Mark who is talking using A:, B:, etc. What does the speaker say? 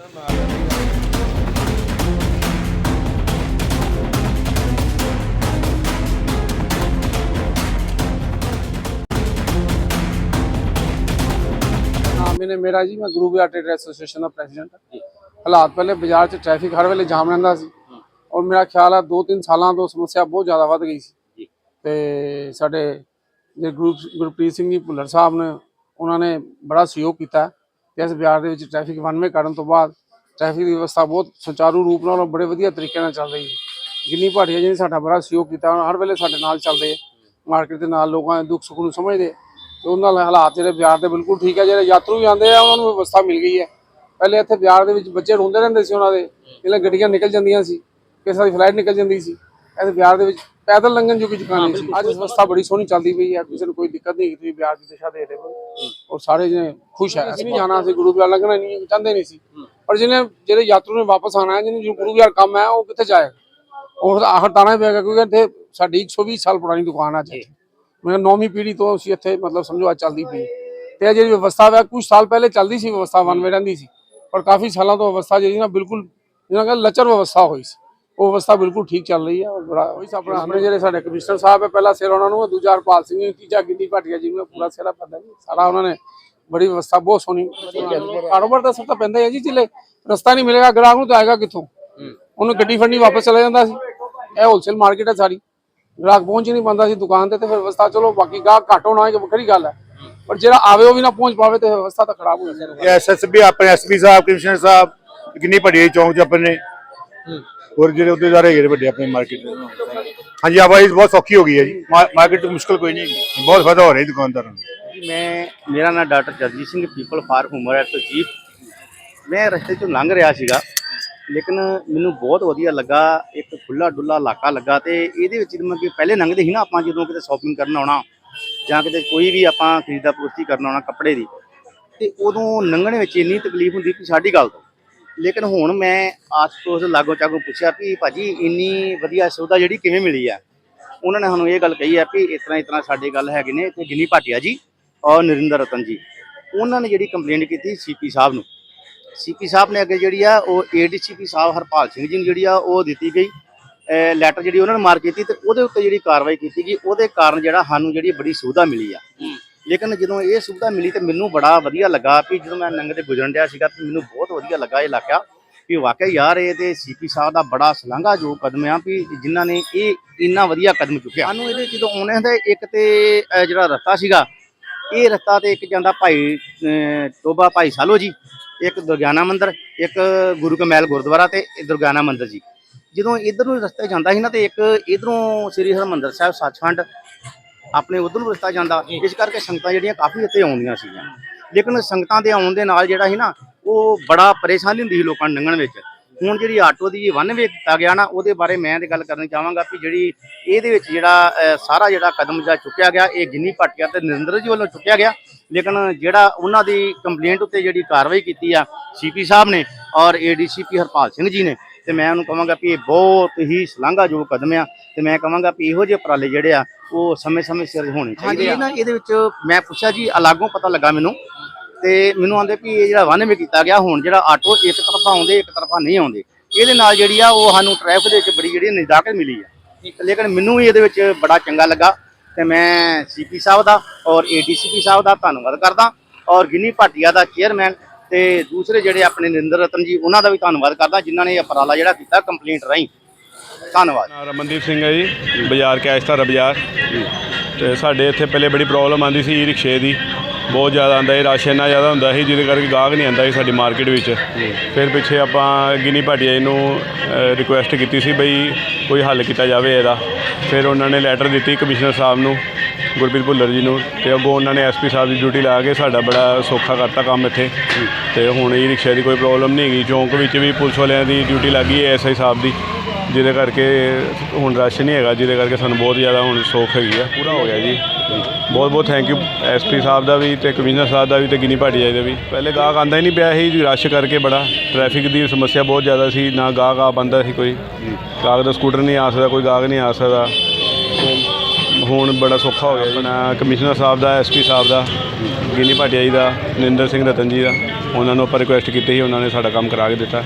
A: ਨਾਮ ਮੈਨੇ ਮੇਰਾ ਜੀ ਮੈਂ ਗੁਰੂ ਵਿਹਾਰ ਟ੍ਰੇਡ ਐਸੋਸੀਏਸ਼ਨ ਦਾ ਪ੍ਰੈਜ਼ੀਡੈਂਟ ਹਾਂ। ਹਾਲਾਤ ਪਹਿਲੇ ਬਾਜ਼ਾਰ 'ਚ ਟ੍ਰੈਫਿਕ ਹਰ ਵੇਲੇ ਜਾਮ ਰਹਿੰਦਾ ਸੀ। ਔਰ ਮੇਰਾ ਖਿਆਲ ਹੈ 2-3 ਸਾਲਾਂ ਤੋਂ ਸਮੱਸਿਆ ਬਹੁਤ ਜ਼ਿਆਦਾ ਵੱਧ ਗਈ ਸੀ। ਤੇ ਸਾਡੇ ਜੇ ਗੁਰੂ ਗੁਰਪ੍ਰੀਤ ਸਿੰਘ ਜੀ ਭੁੱਲਰ ਸਾਹਿਬ ਨੇ ਉਹਨਾਂ ਨੇ ਬੜਾ ਸਹਿਯੋਗ ਕੀਤਾ। ਤੇ ਇਸ ਬਾਜ਼ਾਰ ਦੇ ਵਿੱਚ ਟ੍ਰੈਫਿਕ ਵਨਵੇ ਕਰਨ ਤੋਂ ਬਾਅਦ ਟ੍ਰੈਫਿਕ ਦੀ ਵਿਵਸਥਾ ਬਹੁਤ ਸੁਚਾਰੂ ਰੂਪ ਨਾਲ ਬੜੇ ਵਧੀਆ ਤਰੀਕੇ ਨਾਲ ਚੱਲ ਰਹੀ ਹੈ। ਗਿੰਨੀ ਭਾਟੀਆ ਜੀ ਨੇ ਸਾਡਾ ਬੜਾ ਸਹਿਯੋਗ ਕੀਤਾ ਹਰ ਵੇਲੇ ਸਾਡੇ ਨਾਲ ਚੱਲਦੇ ਮਾਰਕੀਟ ਦੇ ਨਾਲ ਲੋਕਾਂ ਦੇ ਦੁੱਖ ਸੁੱਖ ਨੂੰ ਸਮਝਦੇ ਤੇ ਉਹਨਾਂ ਨਾਲ ਹਾਲਾਤ ਜਿਹੜੇ ਬਾਜ਼ਾਰ ਦੇ ਬਿਲਕੁਲ ਠੀਕ ਹੈ, ਜਿਹੜੇ ਯਾਤਰੂ ਵੀ ਆਉਂਦੇ ਆ, ਉਹਨਾਂ ਨੂੰ ਵਿਵਸਥਾ ਮਿਲ ਗਈ ਹੈ। ਪਹਿਲੇ ਇੱਥੇ ਬਾਜ਼ਾਰ ਦੇ ਵਿੱਚ ਬੱਚੇ ਰੋਂਦੇ ਰਹਿੰਦੇ ਸੀ ਉਹਨਾਂ ਦੇ, ਪਹਿਲਾਂ ਗੱਡੀਆਂ ਨਿਕਲ ਜਾਂਦੀਆਂ ਸੀ, ਕਿਸੇ ਦੀ ਫਲਾਈਟ ਨਿਕਲ ਜਾਂਦੀ ਸੀ। ਇਸ ਬਾਜ਼ਾਰ ਦੇ ਵਿੱਚ ਪੈਦਲ ਲੰਘਣ ਜੋਗੀ ਦੁਕਾਨ ਸੀ। ਅੱਜ ਵਿਵਸਥਾ ਬੜੀ ਸੋਹਣੀ ਚੱਲਦੀ ਪਈ ਹੈ ਕਿਸੇ ਨੂੰ ਕੋਈ ਦਿੱਕਤ ਨਹੀਂ ਤੁਸੀਂ ਬਾਜ਼ਾਰ ਦੀ ਦਿਸ਼ਾ ਦੇ ਰਹੇ ਹੋ ਔਰ ਸਾਰੇ ਜਣੇ ਖੁਸ਼ ਹੈ। ਅਸੀਂ ਨਹੀਂ ਜਾਣਾ ਸੀ ਗੁਰੂ ਬਾਜ਼ਾਰ ਲੰਘਣਾ ਨਹੀਂ ਚਾਹੁੰਦੇ ਨਹੀਂ ਸੀ। ਪਰ ਜਿਹਨੇ ਜਿਹੜੇ ਯਾਤਰੂ ਨੇ ਵਾਪਸ ਆਣਾ ਹੈ ਜਿਹਨੂੰ ਗੁਰੂ ਬਾਜ਼ਾਰ ਕੰਮ ਹੈ ਉਹ ਕਿੱਥੇ ਜਾਏਗਾ? ਉਹ ਆਖਰ ਤਾਣਾ ਹੀ ਪਏਗਾ ਕਿਉਂਕਿ ਇੱਥੇ ਸਾਡੀ 120 ਸਾਲ ਪੁਰਾਣੀ ਦੁਕਾਨ ਆ ਜੀ। ਮੈਂ ਨੌਵੀਂ ਪੀੜ੍ਹੀ ਤੋਂ ਅਸੀਂ ਇੱਥੇ ਮਤਲਬ ਸਮਝੋ ਆ ਚੱਲਦੀ ਪਈ। ਤੇ ਇਹ ਜਿਹੜੀ ਵਿਵਸਥਾ ਹੈ ਕੁਝ ਸਾਲ ਪਹਿਲੇ ਚੱਲਦੀ ਸੀ ਵਿਵਸਥਾ ਵਨ ਵੇ ਰਹਿੰਦੀ ਸੀ। ਪਰ ਕਾਫੀ ਸਾਲਾਂ ਤੋਂ ਵਿਵਸਥਾ ਜਿਹੜੀ ਨਾ ਬਿਲਕੁਲ ਜਿਹਨਾਂ ਕਹਿੰਦੇ ਲਚਰ ਵਿਵਸਥਾ ਹੋਈ ਸੀ। ਉਹ ਵਿਵਸਥਾ ਬਿਲਕੁਲ ਠੀਕ ਚੱਲ ਰਹੀ ਹੈ ਬੜਾ ਉਹੀ ਆਪਣਾ ਆਪਣੇ ਜਿਹੜੇ ਸਾਡੇ ਕਮਿਸ਼ਨਰ ਸਾਹਿਬ ਹੈ ਪਹਿਲਾ ਸਿਰ ਉਹਨਾਂ ਨੂੰ ਦੂਜਾ ਹਰਪਾਲ ਸਿੰਘ ਤੀਜਾ ਗਿੱਦੀ ਭਾਟੀਆ ਜੀ ਨੂੰ ਪੂਰਾ ਸਿਰਾ ਪੈਂਦਾ ਜੀ ਸਾਰਾ ਉਹਨਾਂ ਨੇ ਬੜੀ ਵਿਵਸਥਾ ਬਹੁਤ ਸੋਹਣੀ। ਕਾਰੋਬਾਰ ਦਾ ਸਭ ਤੋਂ ਪੈਂਦਾ ਹੈ ਜੀ ਜਿਲੇ ਰਸਤਾ ਨਹੀਂ ਮਿਲੇਗਾ, ਗ੍ਰਾਹਕ ਨੂੰ ਤਾਂ ਆਏਗਾ ਕਿੱਥੋਂ? ਉਹਨੂੰ ਗੱਡੀ ਫੜਨੀ ਵਾਪਸ ਚਲਾ ਜਾਂਦਾ ਸੀ। ਇਹ ਹੋਲਸੇਲ ਮਾਰਕੀਟ ਹੈ ਸਾਰੀ। ਗ੍ਰਾਹਕ ਪਹੁੰਚ ਨਹੀਂ ਪਾਉਂਦਾ ਸੀ ਦੁਕਾਨ ਤੇ ਤੇ ਫਿਰ ਵਿਵਸਥਾ ਚਲੋ ਬਾਕੀ ਗਾਹਕ ਘੱਟ ਹੋਣਾ ਹੈ ਵੱਖਰੀ ਗੱਲ ਹੈ ਪਰ ਜਿਹੜਾ ਆਵੇ ਉਹ ਵੀ ਨਾ ਪਹੁੰਚ ਪਾਵੇ ਤੇ ਵਿਵਸਥਾ ਤਾਂ ਖਰਾਬ ਹੋ ਜਾਂਦੀ ਹੈ
B: ਐਸਐਸਬੀ ਆਪਣੇ ਐਸਪੀ ਸਾਹਿਬ, ਕਮਿਸ਼ਨਰ ਸਾਹਿਬ ਕਿੰਨੀ ਵੱਡੀ ਚੌਂਕ ਚ ਆਪਣੇ ਹੋਰ ਜਿਹੜੇ ਅਹੁਦੇਦਾਰ ਹੈਗੇ ਨੇ ਵੱਡੇ, ਆਪਣੇ ਮਾਰਕੀਟ ਦੇ ਹਾਂਜੀ ਆਵਾਜ਼ ਬਹੁਤ ਸੌਖੀ ਹੋ ਗਈ ਹੈ ਜੀ। ਮਾਰਕੀਟ ਮੁਸ਼ਕਲ ਕੋਈ ਨਹੀਂ ਹੈਗੀ। ਬਹੁਤ ਫਾਇਦਾ ਹੋ ਰਿਹਾ ਦੁਕਾਨਦਾਰਾਂ ਨੂੰ।
C: ਜੀ, ਮੈਂ, ਮੇਰਾ ਨਾਮ doctor Jagjit Singh people for humour act chief ਮੈਂ ਰਸਤੇ ਚੋਂ ਲੰਘ ਰਿਹਾ ਸੀਗਾ, ਲੇਕਿਨ ਮੈਨੂੰ ਬਹੁਤ ਵਧੀਆ ਲੱਗਾ, ਇੱਕ ਖੁੱਲਾ ਡੁੱਲਾ ਇਲਾਕਾ ਲੱਗਾ, ਤੇ ਇਹਦੇ ਵਿੱਚ ਜਦੋਂ ਕਿ ਪਹਿਲੇ ਲੰਘਦੇ ਸੀ ਨਾ ਆਪਾਂ, ਜਦੋਂ ਕਿਤੇ ਸ਼ਾਪਿੰਗ ਕਰਨ ਆਉਣਾ, ਜਾਂ ਕਿਤੇ ਕੋਈ ਵੀ ਆਪਾਂ ਖਰੀਦਾ ਪੂਰਤੀ ਕਰਨ ਆਉਣਾ ਕੱਪੜੇ ਦੀ, ਤੇ ਉਦੋਂ ਲੰਘਣ ਵਿੱਚ ਇੰਨੀ ਤਕਲੀਫ ਹੁੰਦੀ ਕਿ ਸਾਡੀ ਗੱਲ ਤੋਂ। ਲੇਕਿਨ ਹੁਣ ਮੈਂ ਆਸ ਪੜੋਸ ਲਾਗੋ ਚਾਗੋ ਪੁੱਛਿਆ ਵੀ ਭਾਜੀ ਇੰਨੀ ਵਧੀਆ ਸੁਵਿਧਾ ਜਿਹੜੀ ਕਿਵੇਂ ਮਿਲੀ ਆ? ਉਹਨਾਂ ਨੇ ਸਾਨੂੰ ਇਹ ਗੱਲ ਕਹੀ ਆ ਵੀ ਇਸ ਤਰ੍ਹਾਂ ਇਸ ਤਰ੍ਹਾਂ ਸਾਡੇ ਗੱਲ ਹੈਗੇ ਨੇ ਇੱਥੇ ਗਿੰਨੀ ਭਾਟੀਆ ਜੀ ਔਰ ਨਰਿੰਦਰ ਰਤਨ ਜੀ। ਉਹਨਾਂ ਨੇ ਜਿਹੜੀ ਕੰਪਲੇਂਟ ਕੀਤੀ ਸੀਪੀ ਸਾਹਿਬ ਨੂੰ। ਸੀਪੀ ਸਾਹਿਬ ਨੇ ਅੱਗੇ ਜਿਹੜੀ ਆ ਉਹ ਏਡੀਸੀਪੀ ਸਾਹਿਬ ਹਰਪਾਲ ਸਿੰਘ ਜੀ ਨੂੰ ਜਿਹੜੀ ਆ ਉਹ ਦਿੱਤੀ ਗਈ ਲੈਟਰ ਜਿਹੜੀ ਉਹਨਾਂ ਨੇ ਮਾਰ ਕੀਤੀ ਤੇ ਉਹਦੇ ਉੱਤੇ ਜਿਹੜੀ ਕਾਰਵਾਈ ਕੀਤੀ ਗਈ, ਉਹਦੇ ਕਾਰਨ ਜਿਹੜਾ ਸਾਨੂੰ ਜਿਹੜੀ ਬੜੀ ਸੁਵਿਧਾ ਮਿਲੀ ਆ। ਲੇਕਿਨ ਜਦੋਂ ਇਹ ਸੁਵਿਧਾ ਮਿਲੀ ਤੇ ਮੈਨੂੰ ਬੜਾ ਵਧੀਆ ਲੱਗਾ ਵੀ ਜਦੋਂ ਮੈਂ ਨੰਗ ਤੇ ਗੁਜ਼ਰਨ ਡਿਆ ਸੀਗਾ ਤੇ ਮੈਨੂੰ ਬਹੁਤ ਵਧੀਆ ਲੱਗਾ ਇਹ ਇਲਾਕਾ ਵੀ ਵਾਕਈ ਯਾਰ ਇਹ ਤੇ ਸੀਪੀ ਸਾਹਿਬ ਦਾ ਬੜਾ ਸਲਾਘਾ ਜੋ ਕਦਮ ਆ ਵੀ ਜਿਨ੍ਹਾਂ ਨੇ ਇਹ ਇੰਨਾ ਵਧੀਆ ਕਦਮ ਚੁੱਕਿਆ। ਸਾਨੂੰ ਇਹਦੇ ਜਦੋਂ ਆਉਣੇ ਹੁੰਦੇ ਇੱਕ ਤੇ ਜਿਹੜਾ ਰਸਤਾ ਸੀਗਾ ਇਹ ਰਸਤਾ ਤੇ ਇੱਕ ਜਾਂਦਾ ਭਾਈ ਅਹ, ਟੋਬਾ ਭਾਈ ਸਾਲੋ ਜੀ ਇੱਕ ਦੁਰਗਿਆਨਾ ਮੰਦਿਰ ਇੱਕ ਗੁਰੂ ਕਮੈਲ ਗੁਰਦੁਆਰਾ ਤੇ ਦੁਰਗਿਆਨਾ ਮੰਦਿਰ ਜੀ। ਜਦੋਂ ਇਧਰ ਨੂੰ ਰਸਤਾ ਜਾਂਦਾ ਸੀ ਨਾ ਤੇ ਇੱਕ ਇਧਰੋਂ ਸ੍ਰੀ ਹਰਿਮੰਦਰ ਸਾਹਿਬ ਸੱਚਖੰਡ ਆਪਣੇ ਉਧਰ ਨੂੰ ਰਸਤਾ ਜਾਂਦਾ, ਇਸ ਕਰਕੇ ਸੰਗਤਾਂ ਜਿਹੜੀਆਂ ਕਾਫੀ ਇੱਥੇ ਆਉਂਦੀਆਂ ਸੀਗੀਆਂ। ਲੇਕਿਨ ਸੰਗਤਾਂ ਦੇ ਆਉਣ ਦੇ ਨਾਲ ਜਿਹੜਾ ਸੀ ਨਾ, ਉਹ ਬੜਾ ਪਰੇਸ਼ਾਨੀ ਹੁੰਦੀ ਸੀ ਲੋਕਾਂ ਨੂੰ ਲੰਘਣ ਵਿੱਚ। ਹੁਣ ਜਿਹੜੀ ਆਟੋ ਦੀ ਵਨ ਵੇ ਕੀਤਾ ਗਿਆ ਨਾ, ਉਹਦੇ ਬਾਰੇ ਮੈਂ ਤੇ ਗੱਲ ਕਰਨੀ ਚਾਹਾਂਗਾ ਕਿ ਜਿਹੜੀ ਇਹਦੇ ਵਿੱਚ ਜਿਹੜਾ ਸਾਰਾ ਜਿਹੜਾ ਕਦਮ ਜਿਹੜਾ ਚੁੱਕਿਆ ਗਿਆ, ਇਹ ਗਿੰਨੀ ਭਾਟੀਆ ਤੇ ਨਰਿੰਦਰ ਜੀ ਵੱਲੋਂ ਚੁੱਕਿਆ ਗਿਆ। ਲੇਕਿਨ ਜਿਹੜਾ ਉਹਨਾਂ ਦੀ ਕੰਪਲੇਂਟ ਉੱਤੇ ਜਿਹੜੀ ਕਾਰਵਾਈ ਕੀਤੀ ਆ ਸੀਪੀ ਸਾਹਿਬ ਨੇ ਔਰ ਏਡੀਸੀਪੀ ਹਰਪਾਲ ਸਿੰਘ ਜੀ ਨੇ ਤੇ ਮੈਂ ਉਹਨੂੰ ਕਹਾਂਗਾ ਵੀ ਇਹ ਬਹੁਤ ਹੀ ਸ਼ਲਾਘਾਯੋਗ ਕਦਮ ਆ ਤੇ ਮੈਂ ਕਹਾਂਗਾ ਵੀ ਇਹੋ ਜਿਹੇ ਉਪਰਾਲੇ ਜਿਹੜੇ ਆ ਉਹ ਸਮੇਂ-ਸਮੇਂ ਸਿਰ ਹੋਣੇ ਚਾਹੀਦੇ ਆ। ਹਾਂਜੀ ਨਾ ਇਹਦੇ ਵਿੱਚ ਮੈਂ ਪੁੱਛਿਆ ਜੀ ਅਲੱਗੋਂ ਪਤਾ ਲੱਗਾ ਮੈਨੂੰ ਤੇ ਮੈਨੂੰ ਆਂਦੇ ਵੀ ਇਹ ਜਿਹੜਾ ਵਨ ਵੇ ਕੀਤਾ ਗਿਆ ਹੁਣ ਜਿਹੜਾ ਆਟੋ ਇੱਕ ਤਰਫਾ ਆਉਂਦੇ ਇੱਕ ਤਰਫਾ ਨਹੀਂ ਆਉਂਦੇ। ਇਹਦੇ ਨਾਲ ਜਿਹੜੀ ਆ ਉਹ ਸਾਨੂੰ ਟ੍ਰੈਫਿਕ ਦੇ ਵਿੱਚ ਬੜੀ ਜਿਹੜੀ ਨਿਜਾਕਤ ਮਿਲੀ ਆ। ਲੇਕਿਨ ਮੈਨੂੰ ਵੀ ਇਹਦੇ ਵਿੱਚ ਬੜਾ ਚੰਗਾ ਲੱਗਾ ਤੇ ਮੈਂ ਸੀਪੀ ਸਾਹਿਬ ਦਾ ਔਰ ਏਡੀਸੀਪੀ ਸਾਹਿਬ ਦਾ ਧੰਨਵਾਦ ਕਰਦਾ ਔਰ ਗਿੰਨੀ ਭਾਟੀਆ ਦਾ ਚੇਅਰਮੈਨ ਤੇ ਦੂਸਰੇ ਜਿਹੜੇ ਆਪਣੇ ਨਰਿੰਦਰ ਰਤਨ ਜੀ, ਉਹਨਾਂ ਦਾ ਵੀ ਧੰਨਵਾਦ ਕਰਦਾ, ਜਿਨ੍ਹਾਂ ਨੇ ਇਹ ਉਪਰਾਲਾ ਜਿਹੜਾ ਕੀਤਾ ਕੰਪਲੇਂਟ ਰਾਹੀਂ। ਧੰਨਵਾਦ।
D: ਰਮਨਦੀਪ ਸਿੰਘ ਹੈ ਜੀ, ਬਾਜ਼ਾਰ ਕੈਸ਼ ਧਾਰਾ ਬਾਜ਼ਾਰ। ਤੇ ਸਾਡੇ ਇੱਥੇ ਪਹਿਲੇ ਬੜੀ ਪ੍ਰੋਬਲਮ ਆਉਂਦੀ ਸੀ ਈ ਰਿਕਸ਼ੇ ਦੀ। ਬਹੁਤ ਜ਼ਿਆਦਾ ਆਂਦਾ ਸੀ ਰਸ਼ ਇੰਨਾ ਜ਼ਿਆਦਾ ਹੁੰਦਾ ਸੀ ਜਿਹਦੇ ਕਰਕੇ ਗਾਹਕ ਨਹੀਂ ਆਂਦਾ ਸੀ ਸਾਡੀ ਮਾਰਕੀਟ ਵਿੱਚ। ਫਿਰ ਪਿੱਛੇ ਆਪਾਂ ਗਿਨੀ ਭਾਟੀਆ ਜੀ ਨੂੰ ਰਿਕੁਐਸਟ ਕੀਤੀ ਸੀ ਬਈ ਕੋਈ ਹੱਲ ਕੀਤਾ ਜਾਵੇ ਇਹਦਾ। ਫਿਰ ਉਹਨਾਂ ਨੇ ਲੈਟਰ ਦਿੱਤੀ ਕਮਿਸ਼ਨਰ ਸਾਹਿਬ ਨੂੰ ਗੁਰਪ੍ਰੀਤ ਭੁੱਲਰ ਜੀ ਨੂੰ ਤੇ ਅੱਗੋਂ ਉਹਨਾਂ ਨੇ ਐਸਪੀ ਸਾਹਿਬ ਦੀ ਡਿਊਟੀ ਲਾ ਕੇ ਸਾਡਾ ਬੜਾ ਸੌਖਾ ਕਰਤਾ ਕੰਮ ਇੱਥੇ। ਤੇ ਹੁਣ ਈ ਰਿਕਸ਼ੇ ਦੀ ਕੋਈ ਪ੍ਰੋਬਲਮ ਨਹੀਂ ਹੈਗੀ ਚੌਂਕ ਵਿੱਚ ਵੀ ਪੁਲਿਸ ਵਾਲਿਆਂ ਦੀ ਡਿਊਟੀ ਲੱਗੀ ਹੈ ਐਸਆਈ ਸਾਹਿਬ ਦੀ ਜਿਹਦੇ ਕਰਕੇ ਹੁਣ ਰਸ਼ ਨਹੀਂ ਹੈਗਾ ਜਿਹਦੇ ਕਰਕੇ ਸਾਨੂੰ ਬਹੁਤ ਜ਼ਿਆਦਾ ਹੁਣ ਸੌਖ ਹੈਗੀ ਆ। ਪੂਰਾ ਹੋ ਗਿਆ ਜੀ। ਬਹੁਤ ਬਹੁਤ ਥੈਂਕ ਯੂ ਐਸਪੀ ਸਾਹਿਬ ਦਾ ਵੀ ਤੇ ਕਮਿਸ਼ਨਰ ਸਾਹਿਬ ਦਾ ਵੀ ਤੇ ਗਿਨੀ ਭਾਟੀਆ ਦਾ ਵੀ। ਪਹਿਲੇ ਗਾਹਕ ਆਂਦਾ ਹੀ ਨਹੀਂ ਪਿਆ ਸੀ ਰਸ਼ ਕਰਕੇ ਬੜਾ। ਟ੍ਰੈਫਿਕ ਦੀ ਸਮੱਸਿਆ ਬਹੁਤ ਜ਼ਿਆਦਾ ਸੀ ਨਾ ਗਾਹਕ ਆ ਪਾਉਂਦਾ ਸੀ ਕੋਈ। ਗਾਹਕ ਦਾ ਸਕੂਟਰ ਨਹੀਂ ਆ ਸਕਦਾ ਕੋਈ ਗਾਹਕ ਨਹੀਂ ਆ ਸਕਦਾ। ਹੁਣ ਬੜਾ ਸੌਖਾ ਹੋ ਗਿਆ ਆਪਣਾ ਕਮਿਸ਼ਨਰ ਸਾਹਿਬ ਦਾ ਐਸਪੀ ਸਾਹਿਬ ਦਾ ਗਿਨੀ ਭਾਟੀਆ ਜੀ ਦਾ ਨਿੰਦਰ ਸਿੰਘ ਰਤਨ ਜੀ ਦਾ ਉਹਨਾਂ ਨੂੰ ਆਪਾਂ ਰਿਕੁਐਸਟ ਕੀਤੀ ਸੀ ਉਹਨਾਂ ਨੇ ਸਾਡਾ ਕੰਮ ਕਰਾ ਕੇ ਦਿੱਤਾ।